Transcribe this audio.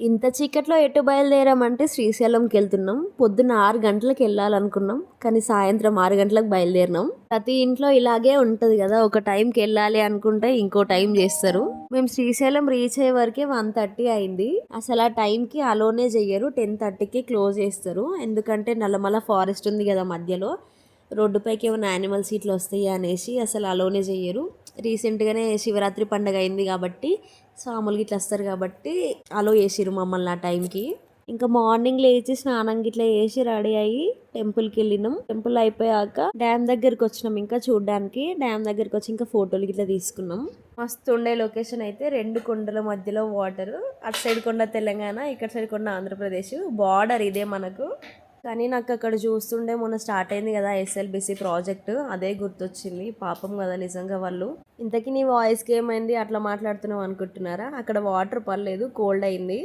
ఇంత చీకట్లో ఎటు బయలుదేరామంటే శ్రీశైలంకి వెళ్తున్నాం పొద్దున్న ఆరు గంటలకు వెళ్ళాలనుకున్నాం. కానీ సాయంత్రం ఆరు గంటలకు బయలుదేరినాం. ప్రతి ఇంట్లో ఇలాగే ఉంటుంది కదా. ఒక టైంకి వెళ్ళాలి అనుకుంటే ఇంకో టైం చేస్తారు. మేము శ్రీశైలం రీచ్ అయ్యే వరకే వన్ థర్టీ అయింది. అసలు ఆ టైంకి అలోనే చెయ్యరు. టెన్ థర్టీకి క్లోజ్ చేస్తారు. ఎందుకంటే నల్లమల ఫారెస్ట్ ఉంది కదా మధ్యలో. రోడ్డుపైకి ఏమైనా యానిమల్స్ ఇట్లా వస్తాయి అనేసి అసలు అలోనే చేయరు రీసెంట్గానే శివరాత్రి పండగ అయింది కాబట్టి స్వాములు గిట్ల వస్తారు కాబట్టి అలో చేసిరు మమ్మల్ని ఆ టైంకి. ఇంకా మార్నింగ్ లేచి స్నానం గిట్లా చేసి రెడీ అయ్యి టెంపుల్కి వెళ్ళినాం టెంపుల్ అయిపోయాక డ్యామ్ దగ్గరికి వచ్చినాం ఇంకా చూడడానికి. డ్యామ్ దగ్గరికి వచ్చి ఇంకా ఫోటోలు గిట్లా తీసుకున్నాం. మస్తు ఉండే లొకేషన్ అయితే రెండు కొండల మధ్యలో వాటర్. అటు సైడ్ కొండ తెలంగాణ ఇక్కడ సైడ్ కొండ ఆంధ్రప్రదేశ్. బార్డర్ ఇదే మనకు. కానీ నాకు అక్కడ చూస్తుండే మొన్న స్టార్ట్ అయింది కదా ఎస్ఎల్బిసి ప్రాజెక్ట్. అదే గుర్తొచ్చింది. పాపం కదా నిజంగా వాళ్ళు. ఇంతకీ నీ వాయిస్కి ఏమైంది? అట్లా మాట్లాడుతున్నావు అనుకుంటున్నారా? అక్కడ వాటర్ పర్లేదు కోల్డ్ అయింది.